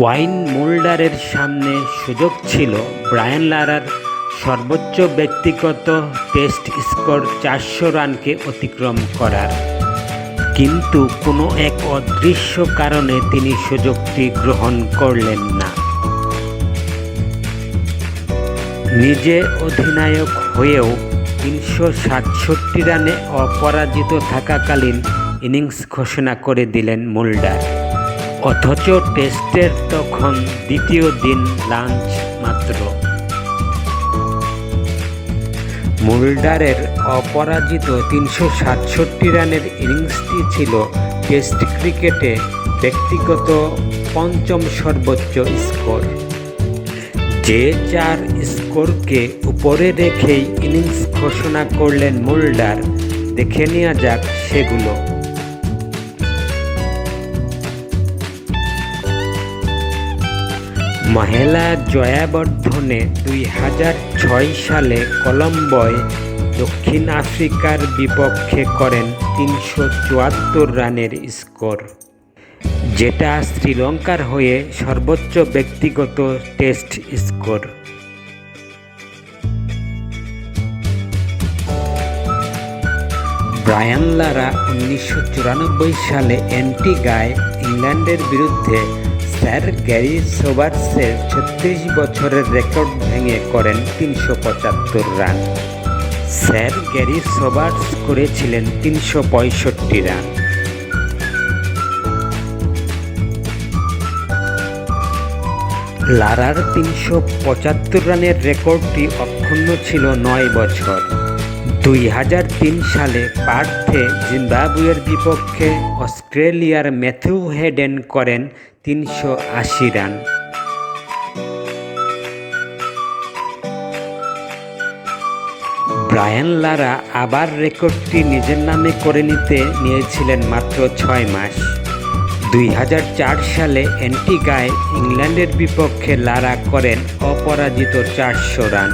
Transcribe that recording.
Wine মোল্ডারের সামনে সুযোগ ছিল। ব্রায়ান লারার সর্বোচ্চ ব্যক্তিগত টেস্ট স্কোর চারশো রানকে অতিক্রম করার। কিন্তু কোনো এক অদৃশ্য কারণে তিনি সুযোগটি গ্রহণ করলেন না। নিজে অধিনায়ক হয়েও তিনশো সাতষট্টি রানে অপরাজিত থাকাকালীন ইনিংস ঘোষণা করে দিলেন মোল্ডার। অথচ টেস্টের তখন দ্বিতীয় দিন লাঞ্চ মাত্র। মোল্ডারের অপরাজিত তিনশো সাতষট্টি রানের ইনিংসটি ছিল টেস্ট ক্রিকেটে ব্যক্তিগত পঞ্চম সর্বোচ্চ স্কোর। যে চার স্কোরকে উপরে রেখেই ইনিংস ঘোষণা করলেন মোল্ডার, দেখে নেওয়া যাক সেগুলো। মহিলা জয়াবর্ধনে দুই হাজার ছয় সালে কলম্বোয় দক্ষিণ আফ্রিকার বিপক্ষে করেন তিনশো চুয়াত্তর রানের স্কোর, যেটা শ্রীলঙ্কার হয়ে সর্বোচ্চ ব্যক্তিগত টেস্ট স্কোর। ব্রায়ান লারা উনিশশো চুরানব্বই সালে অ্যান্টিগায় ইংল্যান্ডের বিরুদ্ধে স্যার, গ্যারি সোবার্সের ছত্রিশ বছরের রেকর্ড ভেঙে করেন তিনশো পঁচাত্তর রান। স্যার, গ্যারি সোবার্স করেছিলেন তিনশো পঁয়ষট্টি রান। লারার তিনশো পঁচাত্তর রানের রেকর্ডটি অক্ষুণ্ণ ছিল নয় বছর। দুই হাজার তিন সালে পার্থে জিম্বাবুয়ের বিপক্ষে অস্ট্রেলিয়ার ম্যাথিউ হেডেন করেন তিনশো আশি রান। ব্রায়ান লারা আবার রেকর্ডটি নিজের নামে করে নিতে নিয়েছিলেন মাত্র ছয় মাস। দুই হাজার চার সালে অ্যান্টিগায় ইংল্যান্ডের বিপক্ষে লারা করেন অপরাজিত চারশো রান।